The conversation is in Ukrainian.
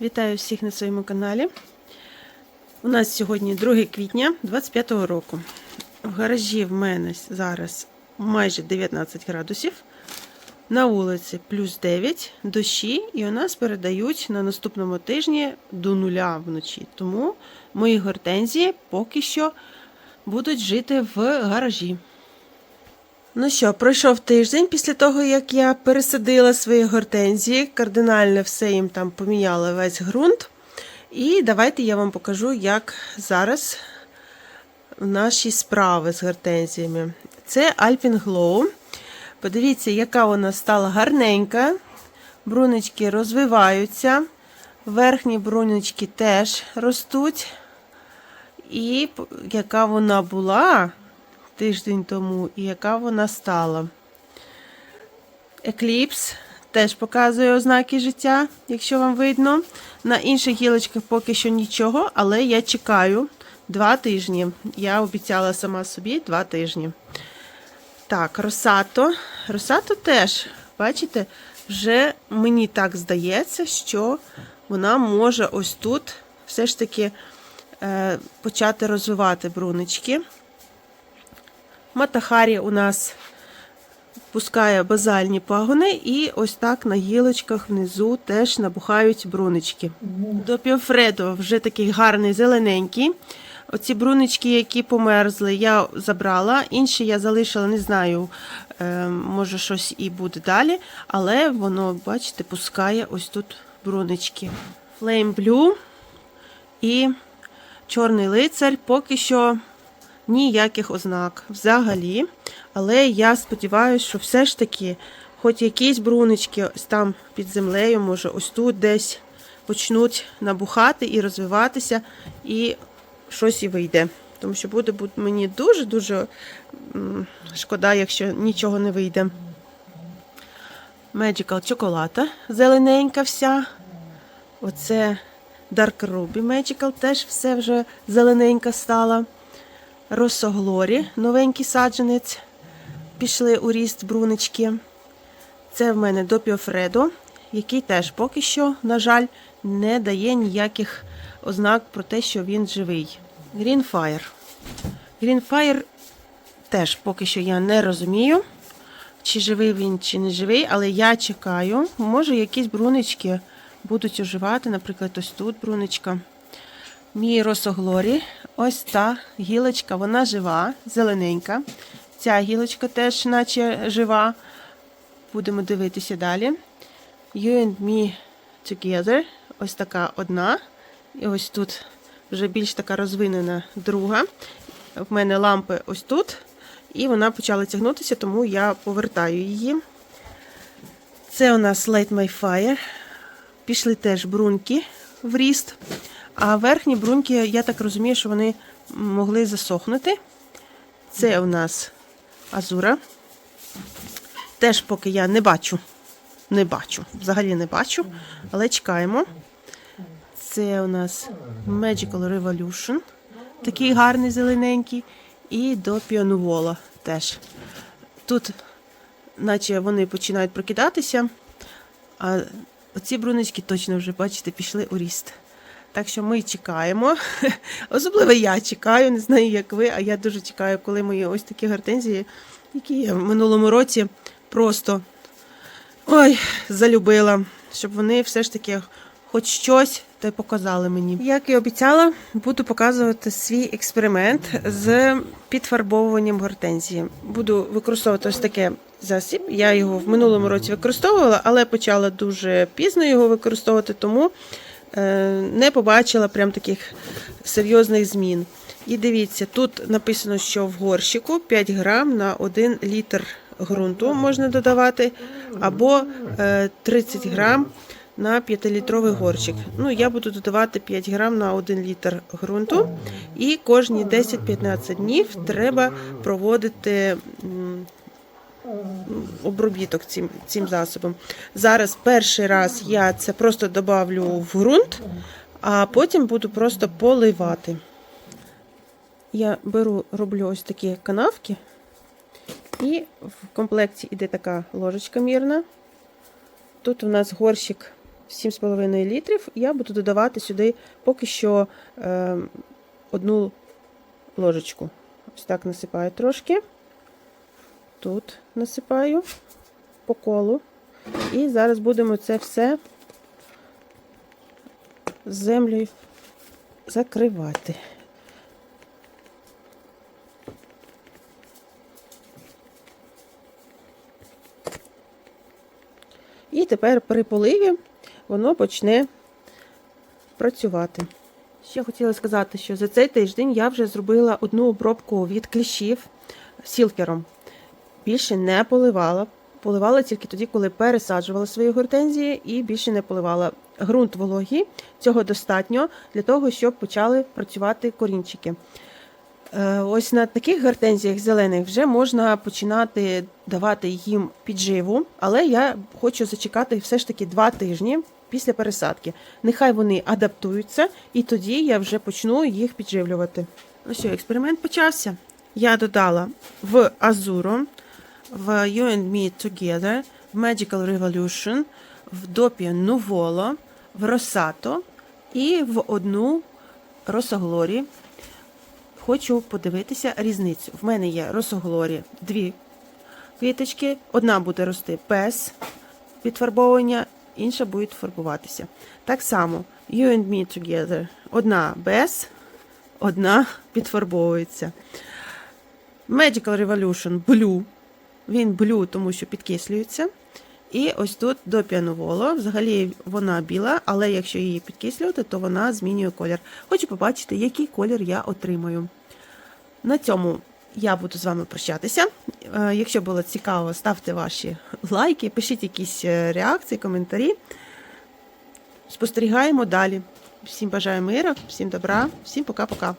Вітаю всіх на своєму каналі. У нас сьогодні 2 квітня 25 року. В гаражі в мене зараз майже 19 градусів. На вулиці плюс 9 дощі, і у нас передають на наступному тижні до нуля вночі. Тому мої гортензії поки що будуть жити в гаражі. Ну що, пройшов тиждень після того, як я пересадила свої гортензії, кардинально все їм там поміняла весь ґрунт. І давайте я вам покажу, як зараз наші справи з гортензіями. Це Alpine Glow. Подивіться, яка вона стала гарненька. Брунички розвиваються. Верхні брунички теж ростуть. І яка вона була тиждень тому, і яка вона стала. Екліпс теж показує ознаки життя, якщо вам видно. На інших гілочках поки що нічого, але я чекаю два тижні. Я обіцяла сама собі два тижні. Так, Росато. Росато теж, бачите, вже мені так здається, що вона може ось тут все ж таки е, почати розвивати брунички. Матахарі у нас пускає базальні пагони, і ось так на гілочках внизу теж набухають брунички. До Піофредо вже такий гарний зелененький. Оці брунички, які померзли, я забрала. Інші я залишила, не знаю, е, може щось і буде далі. Але воно, бачите, пускає ось тут брунички. Flame Blue і Чорний лицар поки що ніяких ознак взагалі. Але я сподіваюся, що все ж таки, хоч якісь брунички ось там під землею, може, ось тут десь почнуть набухати і розвиватися, і щось і вийде. Тому що буде, мені дуже-дуже шкода, якщо нічого не вийде. Magical чоколада зелененька вся. Оце Dark Ruby Magical теж все вже зелененька стала. Росоглорі, новенький саджанець. Пішли у ріст брунички. Це в мене Допіофредо, який теж поки що, на жаль, не дає ніяких ознак про те, що він живий. Greenfire. Greenfire теж поки що я не розумію, чи живий він, чи не живий, але я чекаю. Може, якісь брунички будуть оживати, наприклад, ось тут бруничка. Мій росоглорі. Ось та гілочка, вона жива, зелененька. Ця гілочка теж, наче жива. Будемо дивитися далі. You and me together. Ось така одна. І ось тут вже більш така розвинена друга. В мене лампи ось тут. І вона почала тягнутися, тому я повертаю її. Це у нас Light My Fire. Пішли теж бруньки в ріст. А верхні бруньки, я так розумію, що вони могли засохнути. Це у нас азура. Теж поки я не бачу. Не бачу. Взагалі не бачу. Але чекаємо. Це у нас Magical Revolution. Такий гарний зелененький. І до піонувола теж. Тут, наче вони починають прокидатися. А оці брунички точно вже, бачите, пішли у ріст. Так що ми чекаємо. Особливо я чекаю, не знаю, як ви, а я дуже чекаю, коли мої ось такі гортензії, які я в минулому році просто ой, залюбила, щоб вони все ж таки хоч щось та й показали мені. Як і обіцяла, буду показувати свій експеримент з підфарбовуванням гортензії. Буду використовувати ось таке засіб. Я його в минулому році використовувала, але почала дуже пізно його використовувати, тому не побачила прям таких серйозних змін. І дивіться, тут написано, що в горщику 5 грам на 1 літр ґрунту можна додавати, або е, 30 грам на 5-літровий горщик. Ну, я буду додавати 5 грам на 1 літр ґрунту, і кожні 10-15 днів треба проводити обробіток цим, цим засобом. Зараз перший раз я це просто добавлю в ґрунт, а потім буду просто поливати. Я беру, роблю ось такі канавки, і в комплекті йде така ложечка мірна. Тут у нас горщик 7,5 літрів. Я буду додавати сюди поки що е, одну ложечку. Ось так насипаю трошки. Тут насипаю по колу. І зараз будемо це все землею закривати. І тепер при поливі воно почне працювати. Ще хотіла сказати, що за цей тиждень я вже зробила одну обробку від кліщів сілкером. Більше не поливала. Поливала тільки тоді, коли пересаджувала свої гортензії, і більше не поливала. Грунт вологий, цього достатньо для того, щоб почали працювати корінчики. Е, Ось на таких гортензіях зелених вже можна починати давати їм підживу, але я хочу зачекати все ж таки два тижні після пересадки. Нехай вони адаптуються, і тоді я вже почну їх підживлювати. Ну що, експеримент почався. Я додала в Azuro, в You and Me Together, в Magical Revolution, в Doppio Nuvolo, в Rosato і в одну Росоглорі. Хочу подивитися різницю. В мене є Росоглорі дві квіточки. Одна буде рости без підфарбовування, інша буде фарбуватися. Так само You and Me Together. Одна без, одна підфарбовується. Medical Revolution Blue. Він blue, тому що підкислюється. І ось тут до піановоло. Взагалі вона біла, але якщо її підкислювати, то вона змінює колір. Хочу побачити, який колір я отримаю. На цьому я буду з вами прощатися. Е, Якщо було цікаво, ставте ваші лайки, пишіть якісь е, реакції, коментарі. Спостерігаємо далі. Всім бажаю миру, всім добра, всім пока-пока.